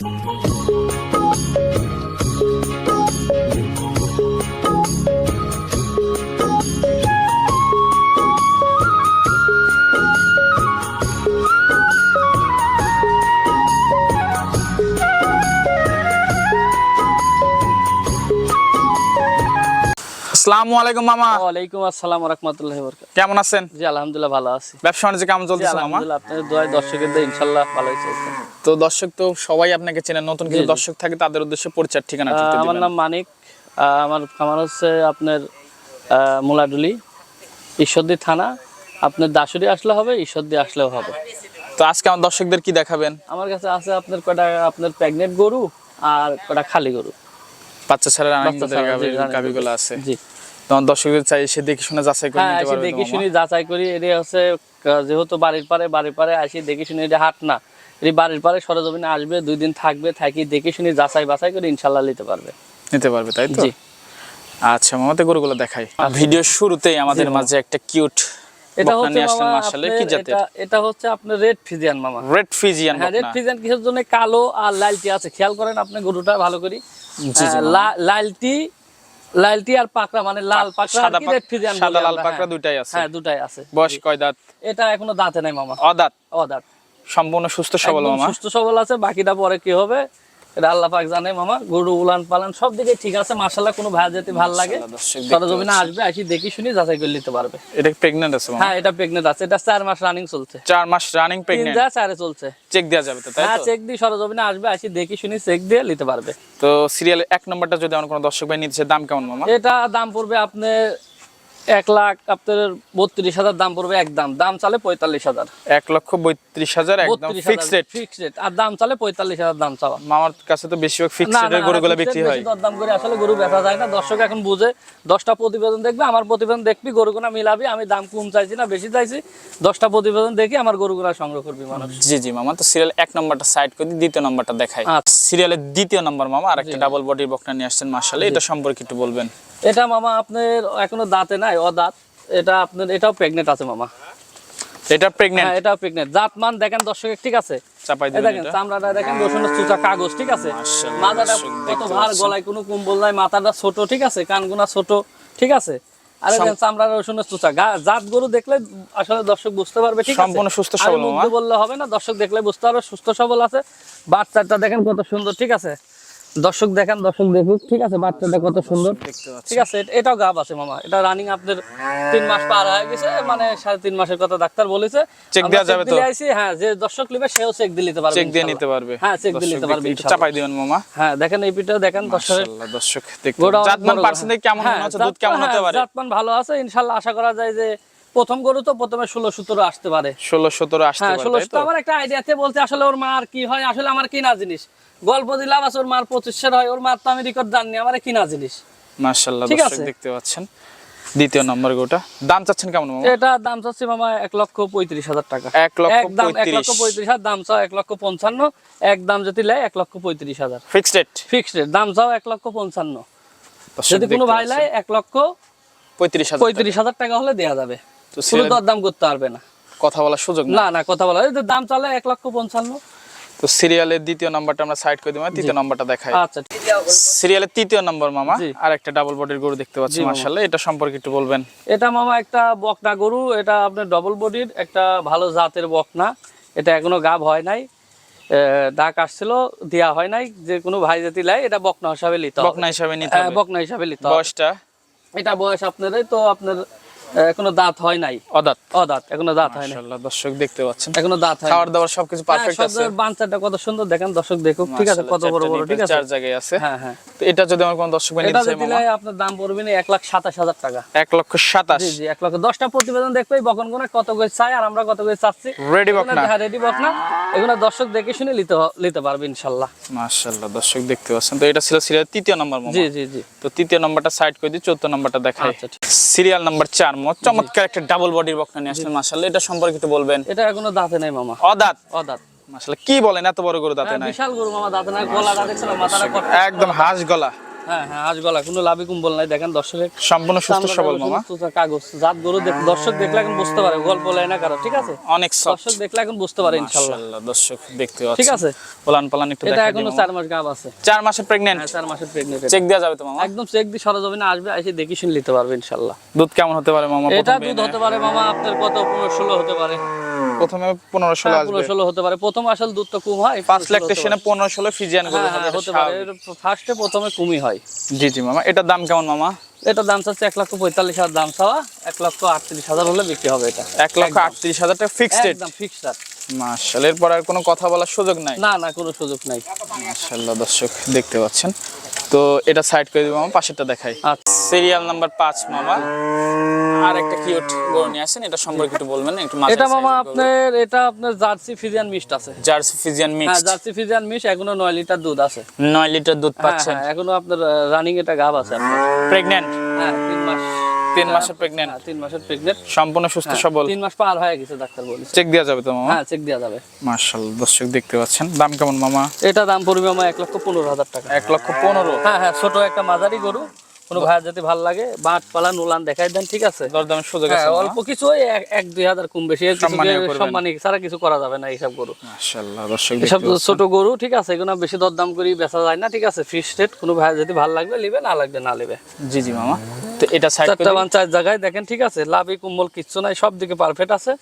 Thank you. আসসালামু আলাইকুম মামা। ওয়ালাইকুম আসসালাম রহমতুল্লাহ কেমন আছেন? জি আলহামদুলিল্লাহ ভালো আছি। ব্যবসা বাণিজ্য কেমন জি মামা? আলহামদুলিল্লাহ আপনাদের দোয়ায় দর্শকের ইনশাল্লাহ ভালোই চলছে। তো দর্শক তো সবাই আপনাকে চেনে নতুন কিছু। দর্শক থাকে তাদের উদ্দেশ্যে পরিচয় ঠিকানা আমার নাম মানিক। আমার খামার হচ্ছে আপনার মুলাডুলি ঈশ্বরদী থানা। আপনার দাসুরি আসলে হবে ঈশ্বরদী আসলেও হবে। তো আজকে আমার দর্শকদের কি দেখাবেন? আমার কাছে আছে আপনার কটা আপনার প্রেগনেন্ট গরু আর কটা খালি গরু। বাচ্চা ছাড়া বাচ্চা রানিং গাবিগুলো আছে। জি। দর্শকদের চাই এসে দেখে শুনে যাচাই করে হ্যাঁ নিতে পারবে দেখি তো যাচাই করি। এটা হচ্ছে যেহেতু বাড়ির পারে বাড়ির পারে আসি দেখি শুনি এটা হাট না। এটি বাড়ির পারে সরজমিনে আসবে দুই দিন থাকবে থাকি দেখে শুনি যাচাই বাছাই করে ইনশাল্লাহ নিতে পারবে। নিতে পারবে তাই তো? জি। আচ্ছা মামাতে গরুগুলো দেখাই। ভিডিও শুরুতেই আমাদের মাঝে একটা কিউট এটা হচ্ছে মাশাআল্লাহ কি জাতের এটা এটা হচ্ছে আপনার রেড ফিজিয়ান মামা। রেড ফিজিয়ান হ্যাঁ রেড ফিজিয়ান কিসের জন্য? কালো আর লালটি আছে। খেয়াল করেন আপনি গরুটা ভালো করি। লালটি লালটি আর পাকড়া মানে লাল পাকড়া সাদা রেড ফিজিয়ান সাদা লাল পাকড়া দুইটাই আছে। হ্যাঁ দুটাই আছে। বয়স কয় দাঁত? এটা এখনও দাঁতে নাই মামা। অদাঁত। ও দাঁত সম্পূর্ণ সুস্থ সবল মামা। সুস্থ সবল আছে বাকিটা পরে কি হবে? এটা আল্লাহ পাক জানে মামা গরু উলান পালান সব দিকে ঠিক আছে মাশাল্লাহ কোনো ভাই যেতে ভালো লাগে। মাশাআল্লাহ, সরজমিনে আসবে আসি দেখি শুনি যাচাই করে নিতে পারবে। এটা প্রেগনেন্ট আছে হ্যাঁ এটা প্রেগনেন্ট আছে এটা চার মাস রানিং চলছে। চার মাস রানিং প্রেগনেন্ট যা চারে চলছে। চেক দেওয়া যাবে তো তাই হ্যাঁ চেক দিয়ে সরজমিনে আসবে আসি দেখি শুনি চেক দিয়ে নিতে পারবে। তো সিরিয়ালের এক নম্বরটা যদি আমার কোনো দর্শক ভাই নিতে দাম কেমন মামা? এটা দাম পড়বে আপনার এক লাখ আপনার বত্রিশ হাজার দাম পড়বে একদম দাম। চালে পঁয়তাল্লিশ হাজার। এক লক্ষ বত্রিশ হাজার ফিক্স রেট ফিক্স রেট আর দাম চালে পঁয়তাল্লিশ হাজার দাম চাওয়া। মামার কাছে তো বেশিরভাগ ফিক্স রেটের গরুগুলো বিক্রি হয়। দরদাম করে আসলে গরু বেচা যায় না। দর্শক এখন বুঝে দশটা প্রতিবেদন দেখবে আমার প্রতিবেদন দেখবি গরুগুনা মিলাবি আমি দাম কম চাইছি না বেশি চাইছি দশটা প্রতিবেদন দেখি আমার গরুগুনা সংগ্রহ করবি মানুষ। জি জি মামা তো সিরিয়াল এক নম্বরটা সাইড করে দ্বিতীয় নম্বরটা দেখাই। আচ্ছা। সিরিয়ালের দ্বিতীয় নম্বর মামা আর একটা ডাবল বডির বকনা নিয়ে আসছেন মাসালে এটা সম্পর্কে একটু বলবেন। এটা মামা আপনার এখনও দাঁতে নাই ও দাঁত এটা আপনার এটাও প্রেগনেন্ট আছে মামা। এটা প্রেগনেন্ট হ্যাঁ এটাও প্রেগনেন্ট মান দেখেন দর্শক ঠিক আছে? চাপাই দিবেন দেখেন চামড়াটা দেখেন রসুনের চুচা কাগজ ঠিক আছে? মাথাটা কত ভার গলায় কোনো কম্বল নাই মাথাটা ছোট ঠিক আছে? কানগুনা ছোট ঠিক আছে? আর চামড়ার রসুনের চুচা। জাত গরু দেখলে আসলে দর্শক বুঝতে পারবে ঠিক আছে? সম্পূর্ণ সুস্থ সবল বললে হবে না দর্শক দেখলে বুঝতে পারবে সুস্থ সবল আছে। বাচ্চাটা দেখেন কত সুন্দর ঠিক আছে? দর্শক দেখেন দর্শক দেখুক ঠিক আছে? বাচ্চাটা কত সুন্দর। ঠিক আছে এটাও গাব আছে মামা। এটা রানিং আপনার তিন মাস পার হয়ে গেছে মানে সাড়ে তিন মাসের কথা ডাক্তার বলেছে। আমরা দেওয়া যাবে তো? হ্যাঁ যে দর্শক নেবে সেও চেক দিয়ে নিতে পারবে চেক দিয়ে নিতে পারবে। হ্যাঁ চেক দিয়ে নিতে পারবে চাপাই দিবেন মামা। হ্যাঁ দেখেন এই পিঠটা দেখেন দর্শক গোড়া অনেক জাতমান বড়। পার্সেন্ট কেমন হ্যাঁ, হচ্ছে? দুধ কেমন হতে হ্যাঁ, পারে জাতমান ভালো আছে। ইনশাল্লাহ আশা করা যায় যে প্রথম গরু তো প্রথমে ষোলো সতেরো আসতে পারে। ষোলো সতেরো আসতে হ্যাঁ ষোলো সতেরো আমার একটা আইডিয়াতে বলতে আসলে ওর মার কি হয় আসলে আমার কিনা জিনিস। গল্প দিলাম আছে ওর মার পঁচিশের হয় ওর মার তো আমি রেকর্ড জানি আমার কিনা জিনিস। মাশাআল্লাহ ঠিক আছে। দেখতে পাচ্ছেন। দ্বিতীয় নম্বর গোটা দাম চাচ্ছেন কেমন মামা? এটা দাম চাচ্ছি মামা এক লক্ষ পঁয়ত্রিশ হাজার টাকা। এক লক্ষ একদম এক লক্ষ পঁয়ত্রিশ। হাজার দাম চাও এক লক্ষ পঞ্চান্ন এক দাম যদি লেয় এক লক্ষ পঁয়ত্রিশ হাজার। ফিক্সড রেট ফিক্সড রেট দাম চাও এক লক্ষ পঞ্চান্ন। যদি কোনো ভাই লাই এক লক্ষ পঁয়ত্রিশ হাজার পঁয়ত্রিশ হাজার টাকা হলে দেওয়া যাবে। কোনো দরদাম করতে পারবে না। কথা বলার সুযোগ না? না কথা বলা দাম চালে এক লক্ষ পঞ্চান্ন। তো সিরিয়ালের দ্বিতীয় নাম্বারটা আমরা সাইড করে দিই তৃতীয় নাম্বারটা দেখাই। আচ্ছা সিরিয়ালের তৃতীয় নম্বর মামা। আর একটা ডাবল বডির গরু দেখতে পাচ্ছি মাশাআল্লাহ। এটা সম্পর্কে একটু বলবেন। এটা মামা একটা বকনা গরু। এটা আপনার ডবল বডির একটা ভালো জাতের বকনা। এটা এখনও গাব হয় নাই। ডাক আসছিল দেয়া হয় নাই। যে কোনো ভাই জাতি লাই এটা বকনা হিসাবে নিতে বকনা হিসাবে নিতে হ্যাঁ, বকনা হিসাবে নিতে বয়সটা? এটা বয়স আপনার এই তো আপনার এখনও দাঁত হয় নাই। অদাঁত। অদাঁত এখনও দাঁত হয় নাই। দর্শক দেখতে পাচ্ছেন। এখনও দাঁত হয় খাওয়ার দাওয়ার সবকিছু পারফেক্ট আছে। বাঞ্চাটা কত সুন্দর দেখেন দর্শক দেখুক। ঠিক আছে কত বড় বড় ঠিক আছে? চার জায়গায় আছে। হ্যাঁ হ্যাঁ। এটা যদি আমার কোন দর্শক এটা দিলে আপনার দাম পড়বে না এক লাখ সাতাশ হাজার টাকা। এক লক্ষ সাতাশ। জি জি এক লক্ষ দশটা প্রতিবেদন দেখবে বকন কোনা কত করে চাই আর আমরা কত করে চাচ্ছি। রেডি বকনা। হ্যাঁ রেডি বকনা। এগুলো দর্শক দেখে শুনে নিতে নিতে পারবে ইনশাল্লাহ। মাশাআল্লাহ দর্শক দেখতে পাচ্ছেন। তো এটা ছিল সিরিয়াল তৃতীয় নম্বর মামা। জি জি জি। তো তৃতীয় নম্বরটা সাইড করে দিই চতুর্থ নম্বরটা দেখাই। আচ্ছা, ঠিক। সিরিয়াল নাম্বার চার। মো চমৎকার একটা ডাবল বডির বকনা নিয়ে আসলেন মাশাআল্লাহ এটা সম্পর্কে একটু বলবেন? এটা এখনও দাঁতে নাই মামা। অদাত। ও দাঁত মাশাআল্লাহ কি বলেন এত বড় গরু দাঁতে হ্যাঁ, নাই? বিশাল গরু মামা দাঁতে নাই গলাটা মাথাটা কত একদম হাঁস গলা। হ্যাঁ হ্যাঁ আজ গলা কোনো লাভি কুম্বল নাই দেখেন দর্শকের। সম্পূর্ণ সুস্থ সবল মামা। কাগজ জাত গরু দর্শক দেখলে এখন বুঝতে পারে গল্প লাই না কারও ঠিক আছে? অনেক দর্শক দেখলে এখন বুঝতে পারে ইনশাল্লাহ দর্শক দেখতে পাচ্ছেন। ঠিক আছে? পোলান পালান একটু এটা এখনও দিই। মাস গাব আছে। চার মাসে প্রেগন্যান্ট হ্যাঁ চার মাসের প্রেগনেন্ট চেক দেওয়া যাবে তো মামা। একদম চেক দিয়ে সরজমিনে আসবে এসে দেখি শুনে নিতে পারবে ইনশাল্লাহ দুধ কেমন হতে পারে মামা এটা দুধ হতে পারে মামা আপনার কত? পনেরো ষোলো হতে পারে। প্রথমে পনেরো ষোলো হ্যাঁ, আসবে। ষোলো হতে পারে। প্রথম আসল দুধ তো কম হয় পাঁচ 15 লাখ হতে টেশনে পনেরো ষোলো ফিজিয়ান গরু হ্যাঁ, হ্যাঁ, হতে পারে। ফার্স্টে প্রথমে কমই হয়। জি জি মামা এটার দাম কেমন মামা? এটা দাম চাচ্ছে এক লক্ষ পঁয়তাল্লিশ হাজার দাম চাওয়া এক লক্ষ আটত্রিশ হাজার হলে বিক্রি হবে এটা। এক লক্ষ আটত্রিশ হাজার টাকা ফিক্সড একদম ফিক্সড মাশাল এরপর আর কোনো কথা বলার সুযোগ নাই? না না কোনো সুযোগ নাই। মাশাল্লাহ দর্শক দেখতে পাচ্ছেন। তো এটা সাইড করে দিব মামা পাশেরটা দেখাই। আচ্ছা। সিরিয়াল নাম্বার পাঁচ মামা। আর একটা কিউট গরু নিয়ে আসেন এটা সম্পর্কে একটু বলবেন একটু এটা মামা। আপনার এটা আপনার জার্সি ফিজিয়ান মিক্সড আছে। জার্সি ফিজিয়ান হ্যাঁ জার্সি ফিজিয়ান এখনও নয় লিটার দুধ আছে। নয় লিটার দুধ হ্যাঁ, পাচ্ছেন। হ্যাঁ, এখনও আপনার রানিং এটা গাব আছে আপনার। প্রেগন্যান্ট হ্যাঁ তিন মাস। তিন মাসের প্রেগন্যান্ট হ্যাঁ, তিন মাসের প্রেগনেন্ট সম্পূর্ণ সুস্থ সবল? তিন মাস পার হয়ে গেছে ডাক্তার বলেছে। চেক দেওয়া যাবে তো মামা? হ্যাঁ চেক দেওয়া যাবে। মাশাল্লাহ দর্শক দেখতে পাচ্ছেন। দাম কেমন মামা? এটা দাম পড়বে আমার এক লক্ষ পনেরো হাজার টাকা। এক লক্ষ পনেরো? হ্যাঁ হ্যাঁ ছোট একটা মাঝারি গরু। কোনো ভাইয়ের যদি ভালো লাগে বাট পালা নোলান দেখাই দেন ঠিক আছে? দরদামের সুযোগ হ্যাঁ, আছে অল্প কিছু ওই এক- দুই হাজার কম বেশি সম্মানী ছাড়া কিছু করা যাবে না এইসব গরু। এসব ছোট গরু ঠিক আছে এগুলো বেশি দরদাম করি বেচা যায় না ঠিক আছে? ফিক্স রেট কোনো ভাইয়ের যদি ভালো লাগবে নিবে না লাগবে না নেবে। জি জি মামা। তো এটা চারটা বান চার জায়গায় দেখেন ঠিক আছে? লাভি কুম্বল কিচ্ছু নাই সব দিকে পারফেক্ট আছে।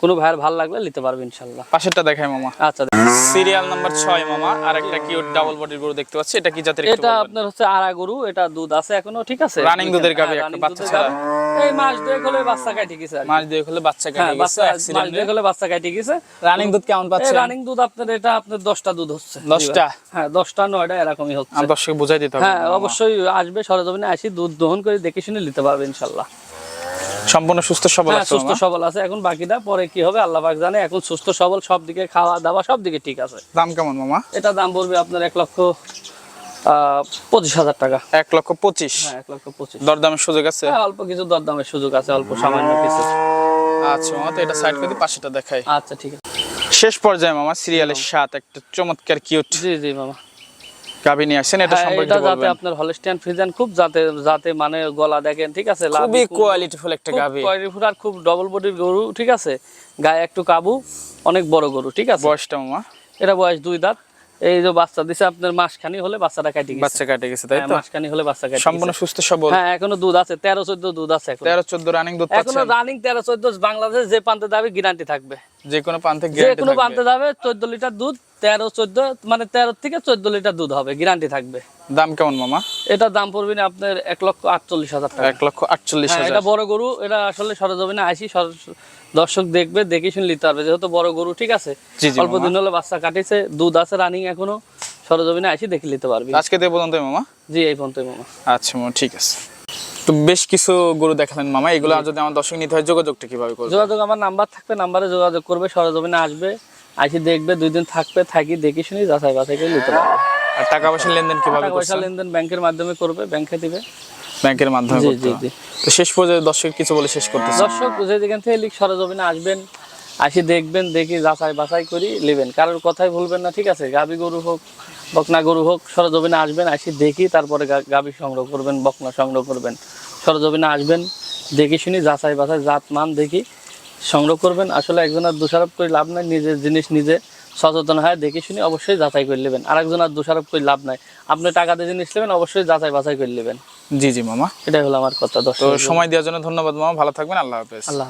কোনো ভাইয়ের ভালো লাগলে নিতে পারবে ইনশাল্লাহ পাশেরটা দেখাই মামা। আচ্ছা সিরিয়াল নাম্বার ছয় মামা আর একটা কিউট ডাবল বডির গরু দেখতে পাচ্ছি। এটা কি জাতের একটু এটা আপনার হচ্ছে আড়া গরু এটা দুধ আছে এখনও ঠিক আছে? Running দুধের হ্যাঁ, একটা বাচ্চা ছাড়া। এই মাস দুয়েক হলে বাচ্চা কাটি গেছে মাস দুই হলে বাচ্চা হ্যাঁ কেটে গেছে মাস দুয়েক হলে। বাচ্চা কাটি গেছে। রানিং দুধ কেমন পাচ্ছেন? রানিং দুধ আপনার এটা আপনার দশটা দুধ হচ্ছে। দশটা? হ্যাঁ দশটা নয়টা এরকমই হচ্ছে। আর দর্শক বুঝাই দিতে হবে। হ্যাঁ অবশ্যই আসবে সরজমিনে আসি দুধ দহন করে দেখে শুনে নিতে পারবে ইনশাল্লাহ। সম্পূর্ণ সুস্থ সবল হ্যাঁ আছে সুস্থ সবল আছে। এখন বাকিটা পরে কি হবে? আল্লাহ পাক জানে। এখন সুস্থ সবল সব দিকে খাওয়া দাওয়া সব দিকে ঠিক আছে। দাম কেমন মামা? এটা দাম পড়বে আপনার এক লক্ষ আহ, পঁচিশ হাজার টাকা। এক লক্ষ পঁচিশ। হ্যাঁ এক লক্ষ পঁচিশ। দরদামের সুযোগ আছে? হ্যাঁ অল্প কিছু দরদামের সুযোগ আছে অল্প সামান্য কিছু। আচ্ছা মামা তো এটা সাইড করে পাশেটা দেখাই। আচ্ছা ঠিক আছে। শেষ পর্যায়ে মামা সিরিয়ালের সাত একটা চমৎকার কিউট জি জি মামা। গাভী নিয়ে আসছেন এটা হ্যাঁ, সম্পর্কে এটা যাতে আপনার হলস্টিয়ান ফ্রিজান খুব যাতে যাতে মানে গলা দেখেন ঠিক আছে? খুবই কোয়ালিটিফুল একটা গাভী। quality আর খুব ডবল বডির গরু ঠিক আছে? গায়ে একটু কাবু অনেক বড় গরু ঠিক আছে? বয়সটা মামা? এটা বয়স দুই দাঁত। এই যে বাচ্চা দিছে আপনার মাসখানি হলে বাচ্চাটা কাটি গেছে। বাচ্চা কাটে গেছে তাই হ্যাঁ, তো? মাসখানি হলে বাচ্চা কাটি সম্পূর্ণ সুস্থ সবল। হ্যাঁ এখনও দুধ আছে তেরো চোদ্দ দুধ আছে এখন। তেরো চোদ্দ রানিং দুধ এখনও রানিং তেরো চোদ্দ বাংলাদেশ যে প্রান্তে যাবে গ্যারান্টি থাকবে। যে কোনো প্রান্তে যে কোনো প্রান্তে যাবে চোদ্দ লিটার দুধ তেরো চোদ্দ মানে তেরো থেকে চোদ্দ লিটার দুধ হবে গ্যারান্টি থাকবে। দাম কেমন মামা? এটা দাম পড়বে না আপনার লক্ষ আটচল্লিশ হাজার টাকা। লক্ষ হ্যাঁ, হাজার। এটা বড় গরু এটা আসলে সরজমিনে আসি দর্শক দেখবে দেখে শুনে নিতে পারবে যেহেতু বড় গরু ঠিক আছে? অল্প দিন হলে বাচ্চা কাটিছে দুধ আছে রানিং এখনও সরজমিনে আসি দেখে নিতে পারবি। আজকে পর্যন্ত মামা? জি এই পর্যন্ত মামা। আচ্ছা মামা ঠিক আছে। তো বেশ কিছু গরু দেখালেন মামা। এগুলো যদি আমার দর্শক নিতে হয় যোগাযোগটা কীভাবে করবে? যোগাযোগ আমার নাম্বার থাকবে নাম্বারে যোগাযোগ করবে সরজমিনে আসবে আসি দেখবে দুই দিন থাকবে থাকি দেখে শুনি যাচাই বাছাই করে নিতে পারবে। আর টাকা পয়সা লেনদেন কীভাবে টাকা পয়সা লেনদেন ব্যাংকের মাধ্যমে করবে ব্যাংকে দিবে। ব্যাংকের মাধ্যমে জি, জি, জি। তো শেষ পর্যায়ে দর্শক কিছু বলে শেষ করতেছে। দর্শক যে যেখান থেকে লিখ সরজমিনে আসবেন আসি দেখবেন দেখি যাচাই বাছাই করি নেবেন। কারোর কথাই ভুলবেন না ঠিক আছে? গাবি গরু হোক বকনা গরু হোক সরজমিনে আসবেন আসি দেখি তারপরে গা- গাবি সংগ্রহ করবেন বকনা সংগ্রহ করবেন। সরজমিনে আসবেন দেখি শুনি যাচাই বাছাই জাত মান দেখি সংগ্রহ করবেন। আসলে একজনের দোষারোপ করে লাভ নাই নিজের জিনিস নিজে সচেতন হয় দেখে শুনি অবশ্যই যাচাই করে নেবেন। আর আরেকজনের দোষারোপ করে লাভ নাই। আপনি টাকা দিয়ে জিনিস নেবেন অবশ্যই যাচাই বাছাই করে নেবেন। জি জি মামা। এটাই হলো আমার কথা তো সময় দেওয়ার জন্য ধন্যবাদ মামা। ভালো থাকবেন আল্লাহ হাফেজ। আল্লাহ।